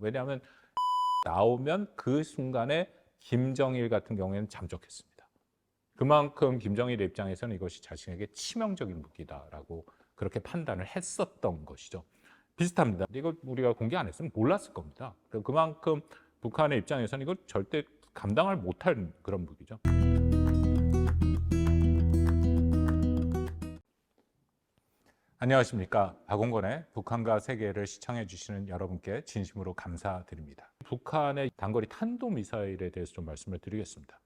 왜냐하면 나오면 그 순간에 김정일 같은 경우에는 잠적했습니다. 그만큼 김정일의 입장에서는 이것이 자신에게 치명적인 무기다라고 그렇게 판단을 했었던 것이죠. 비슷합니다. 이거 우리가 공개 안 했으면 몰랐을 겁니다. 그만큼 북한의 입장에서는 이걸 절대 감당을 못할 그런 무기죠. 안녕하십니까. 박원권의 북한과 세계를 시청해 주시는 여러분께 진심으로 감사드립니다. 북한의 단거리 탄도미사일에 대해서 좀 말씀을 드리겠습니다.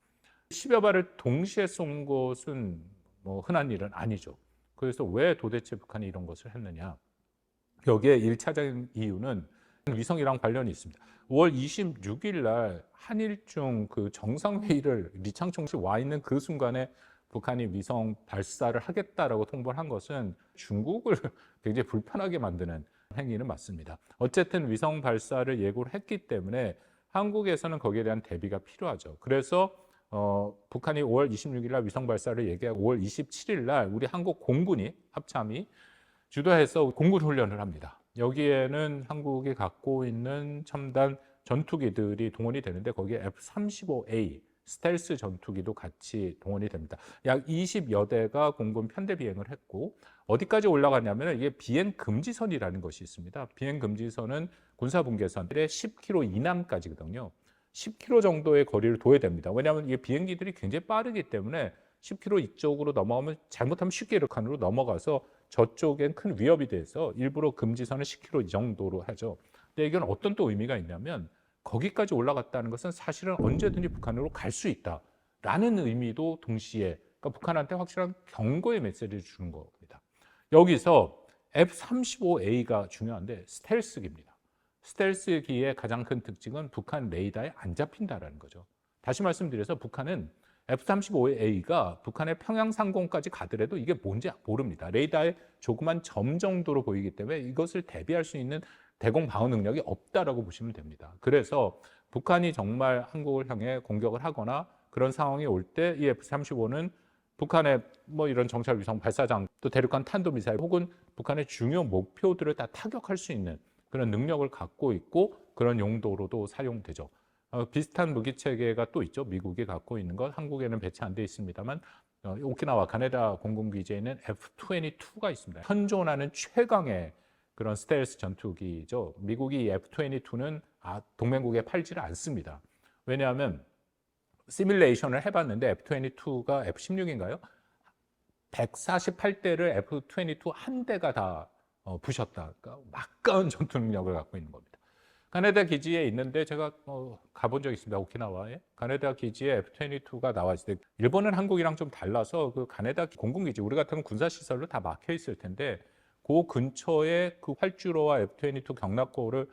10여 발을 동시에 쏜 것은 뭐 흔한 일은 아니죠. 그래서 왜 도대체 북한이 이런 것을 했느냐. 여기에 1차적인 이유는 위성이랑 관련이 있습니다. 5월 26일 날 한일중 그 정상회의를 리창총 씨와 있는 그 순간에 북한이 위성 발사를 하겠다라고 통보를 한 것은 중국을 굉장히 불편하게 만드는 행위는 맞습니다. 어쨌든 위성 발사를 예고를 했기 때문에 한국에서는 거기에 대한 대비가 필요하죠. 그래서 어, 북한이 5월 26일 날 위성 발사를 얘기하고 5월 27일 날 우리 한국 공군이 합참이 주도해서 공군 훈련을 합니다. 여기에는 한국이 갖고 있는 첨단 전투기들이 동원이 되는데 거기에 F-35A 스텔스 전투기도 같이 동원이 됩니다. 약 20여 대가 공군 편대 비행을 했고 어디까지 올라갔냐면 이게 비행 금지선이라는 것이 있습니다. 비행 금지선은 군사 분계선의 10km 이남까지거든요. 10km 정도의 거리를 둬야 됩니다. 왜냐하면 이게 비행기들이 굉장히 빠르기 때문에 10km 이쪽으로 넘어가면 잘못하면 쉽게 이렇게로 넘어가서 저쪽엔 큰 위협이 돼서 일부러 금지선을 10km 이 정도로 하죠. 근데 이건 어떤 또 의미가 있냐면 거기까지 올라갔다는 것은 사실은 언제든지 북한으로 갈 수 있다라는 의미도 동시에 그러니까 북한한테 확실한 경고의 메시지를 주는 겁니다. 여기서 F-35A가 중요한데 스텔스기입니다. 스텔스기의 가장 큰 특징은 북한 레이더에 안 잡힌다라는 거죠. 다시 말씀드려서 북한은 F-35A가 북한의 평양 상공까지 가더라도 이게 뭔지 모릅니다. 레이더에 조그만 점 정도로 보이기 때문에 이것을 대비할 수 있는 대공 방어 능력이 없다라고 보시면 됩니다. 그래서 북한이 정말 한국을 향해 공격을 하거나 그런 상황이 올 때 이 F-35는 북한의 뭐 이런 정찰 위성 발사장 또 대륙간 탄도 미사일 혹은 북한의 중요 목표들을 다 타격할 수 있는 그런 능력을 갖고 있고 그런 용도로도 사용되죠. 어, 비슷한 무기 체계가 또 있죠. 미국이 갖고 있는 것 한국에는 배치 안 돼 있습니다만 어, 오키나와 가네다 공군 기지에는 F-22가 있습니다. 현존하는 최강의 그런 스텔스 전투기죠. 미국이 F-22는 아, 동맹국에 팔지를 않습니다. 왜냐하면 시뮬레이션을 해봤는데 F-22가 F-16인가요? 148대를 F-22 한 대가 다 어, 부셨다. 그러니까 막가운 전투 능력을 갖고 있는 겁니다. 가네다 기지에 있는데 제가 어, 가본 적 있습니다. 오키나와에. 가네다 기지에 F-22가 나와 있을 때 일본은 한국이랑 좀 달라서 그 가네다 공군기지 우리 같은 군사시설로 다 막혀 있을 텐데 그 근처에 그 활주로와 F-22 경납고를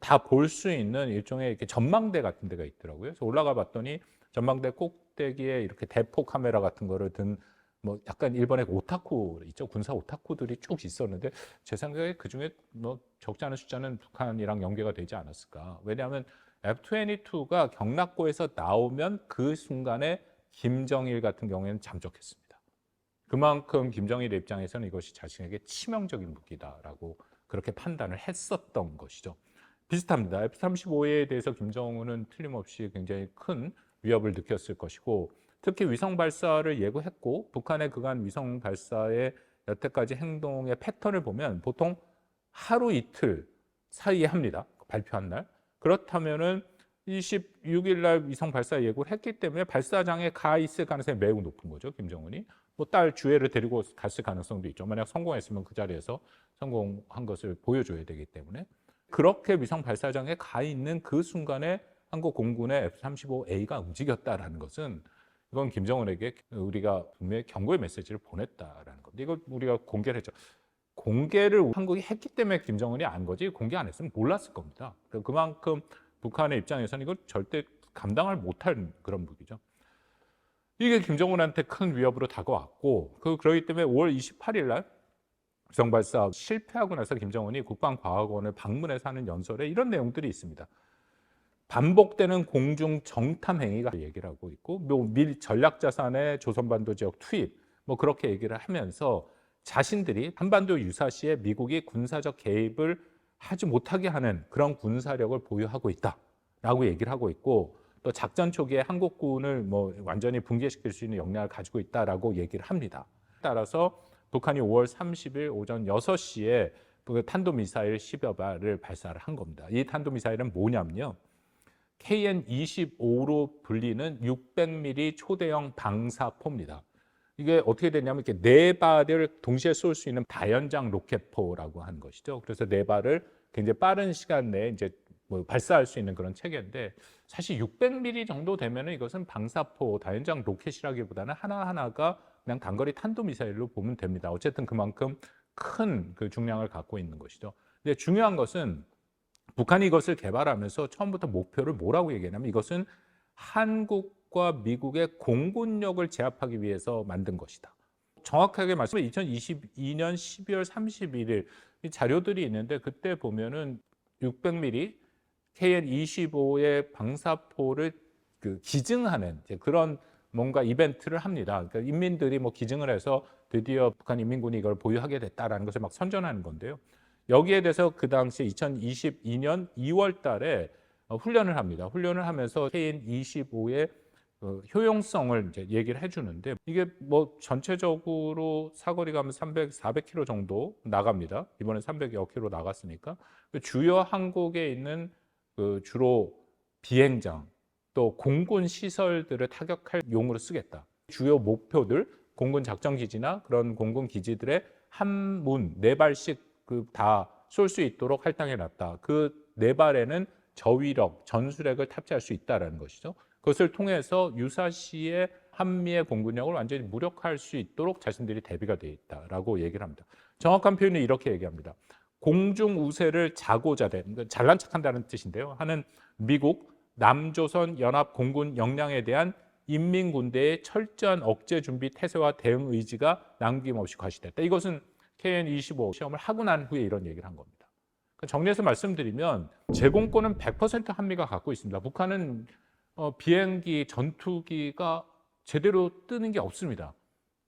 다 볼 수 있는 일종의 이렇게 전망대 같은 데가 있더라고요. 그래서 올라가 봤더니 전망대 꼭대기에 이렇게 대포 카메라 같은 거를 든 뭐 약간 일본의 오타쿠 있죠 군사 오타쿠들이 쭉 있었는데 제 생각에 그 중에 뭐 적지 않은 숫자는 북한이랑 연계가 되지 않았을까 왜냐하면 F-22가 경락고에서 나오면 그 순간에 김정일 같은 경우에는 잠적했습니다. 그만큼 김정일의 입장에서는 이것이 자신에게 치명적인 무기다라고 그렇게 판단을 했었던 것이죠. 비슷합니다. F-35에 대해서 김정은은 틀림없이 굉장히 큰 위협을 느꼈을 것이고 특히 위성 발사를 예고했고 북한의 그간 위성 발사의 여태까지 행동의 패턴을 보면 보통 하루 이틀 사이에 합니다. 발표한 날. 그렇다면은 26일 날 위성 발사 예고를 했기 때문에 발사장에 가 있을 가능성이 매우 높은 거죠. 김정은이. 뭐 딸 주애를 데리고 갔을 가능성도 있죠. 만약 성공했으면 그 자리에서 성공한 것을 보여줘야 되기 때문에 그렇게 위성 발사장에 가 있는 그 순간에 한국 공군의 F-35A가 움직였다라는 것은 이건 김정은에게 우리가 분명히 경고의 메시지를 보냈다라는 건데 이걸 우리가 공개를 했죠. 공개를 한국이 했기 때문에 김정은이 안 거지 공개 안 했으면 몰랐을 겁니다. 그만큼 북한의 입장에서는 이걸 절대 감당을 못할 그런 무기죠. 이게 김정은한테 큰 위협으로 다가왔고 그 그러기 때문에 5월 28일 날 위성 발사 실패하고 나서 김정은이 국방과학원을 방문해서 하는 연설에 이런 내용들이 있습니다. 반복되는 공중 정탐 행위가 얘기를 하고 있고 뭐밀 전략 자산의 조선반도 지역 투입 뭐 그렇게 얘기를 하면서 자신들이 한반도 유사시에 미국이 군사적 개입을 하지 못하게 하는 그런 군사력을 보유하고 있다라고 얘기를 하고 있고 또 작전 초기에 한국군을 뭐 완전히 붕괴시킬 수 있는 역량을 가지고 있다라고 얘기를 합니다. 따라서 북한이 5월 30일 오전 6시에 그 탄도 미사일 10여 발을 발사를 한 겁니다. 이 탄도 미사일은 뭐냐면요. KN-25로 불리는 600mm 초대형 방사포입니다. 이게 어떻게 되냐면 이렇게 네 발을 동시에 쏠 수 있는 다연장 로켓포라고 하는 것이죠. 그래서 네 발을 굉장히 빠른 시간 내에 이제 뭐 발사할 수 있는 그런 체계인데 사실 600mm 정도 되면은 이것은 방사포 다연장 로켓이라기보다는 하나하나가 그냥 단거리 탄도 미사일로 보면 됩니다. 어쨌든 그만큼 큰 그 중량을 갖고 있는 것이죠. 근데 중요한 것은 북한이 이것을 개발하면서 처음부터 목표를 뭐라고 얘기하냐면 이것은 한국 과 미국의 공군력을 제압하기 위해서 만든 것이다. 정확하게 말씀하면 2022년 12월 31일 이 자료들이 있는데 그때 보면은 600mm KN-25의 방사포를 그 기증하는 그런 뭔가 이벤트를 합니다. 그러니까 인민들이 뭐 기증을 해서 드디어 북한 인민군이 이걸 보유하게 됐다라는 것을 막 선전하는 건데요. 여기에 대해서 그 당시 2022년 2월 달에 어, 훈련을 합니다. 훈련을 하면서 KN-25의 그 효용성을 이제 얘기를 해주는데 이게 뭐 전체적으로 사거리가 하면 300, 400km 정도 나갑니다. 이번에 300여 킬로 나갔으니까 그 주요 항국에 있는 그 주로 비행장 또 공군 시설들을 타격할 용으로 쓰겠다. 주요 목표들 공군 작전 기지나 그런 공군 기지들의 한문 네 발씩 그 다 쏠 수 있도록 할당해 놨다. 그 네 발에는 저위력, 전술핵을 탑재할 수 있다라는 것이죠. 그것을 통해서 유사시의 한미의 공군력을 완전히 무력화할 수 있도록 자신들이 대비가 돼 있다라고 얘기를 합니다. 정확한 표현은 이렇게 얘기합니다. 공중 우세를 자고자 된 그러니까 잘난 척한다는 뜻인데요. 하는 미국 남조선 연합 공군 역량에 대한 인민 군대의 철저한 억제 준비 태세와 대응 의지가 남김없이 과시됐다. 이것은 KN-25 시험을 하고 난 후에 이런 얘기를 한 겁니다. 그러니까 정리해서 말씀드리면 제공권은 100% 한미가 갖고 있습니다. 북한은 어, 비행기, 전투기가 제대로 뜨는 게 없습니다.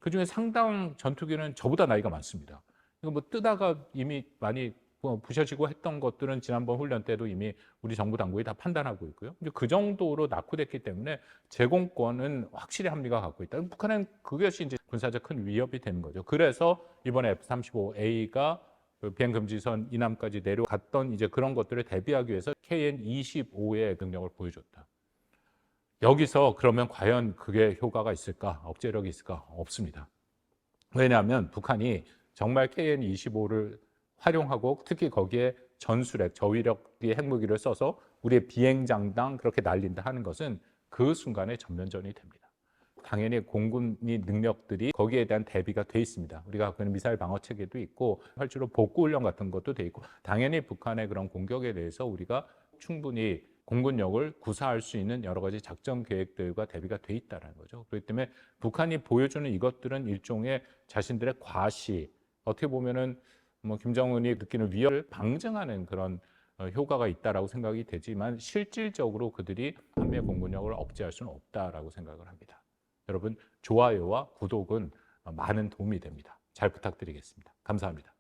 그 중에 상당 전투기는 저보다 나이가 많습니다. 이거 뭐 뜨다가 이미 많이 뭐 부셔지고 했던 것들은 지난번 훈련 때도 이미 우리 정부 당국이 다 판단하고 있고요. 이제 그 정도로 낙후됐기 때문에 제공권은 확실히 한미가 갖고 있다. 북한은 그것이 이제 군사적 큰 위협이 되는 거죠. 그래서 이번에 F-35A가 그 비행 금지선 이남까지 내려갔던 이제 그런 것들을 대비하기 위해서 KN-25의 능력을 보여줬다. 여기서 그러면 과연 그게 효과가 있을까? 억제력이 있을까? 없습니다. 왜냐하면 북한이 정말 KN-25를 활용하고 특히 거기에 전술핵, 저위력의 핵무기를 써서 우리의 비행장당 그렇게 날린다 하는 것은 그 순간에 전면전이 됩니다. 당연히 공군이 능력들이 거기에 대한 대비가 돼 있습니다. 우리가 있는 미사일 방어 체계도 있고 활주로 복구 훈련 같은 것도 돼 있고 당연히 북한의 그런 공격에 대해서 우리가 충분히 공군력을 구사할 수 있는 여러 가지 작전 계획들과 대비가 돼 있다는 거죠. 그렇기 때문에 북한이 보여주는 이것들은 일종의 자신들의 과시, 어떻게 보면은 뭐 김정은이 느끼는 위협을 방증하는 그런 어, 효과가 있다라고 생각이 되지만 실질적으로 그들이 한미의 공군력을 억제할 수는 없다라고 생각을 합니다. 여러분 좋아요와 구독은 많은 도움이 됩니다. 잘 부탁드리겠습니다. 감사합니다.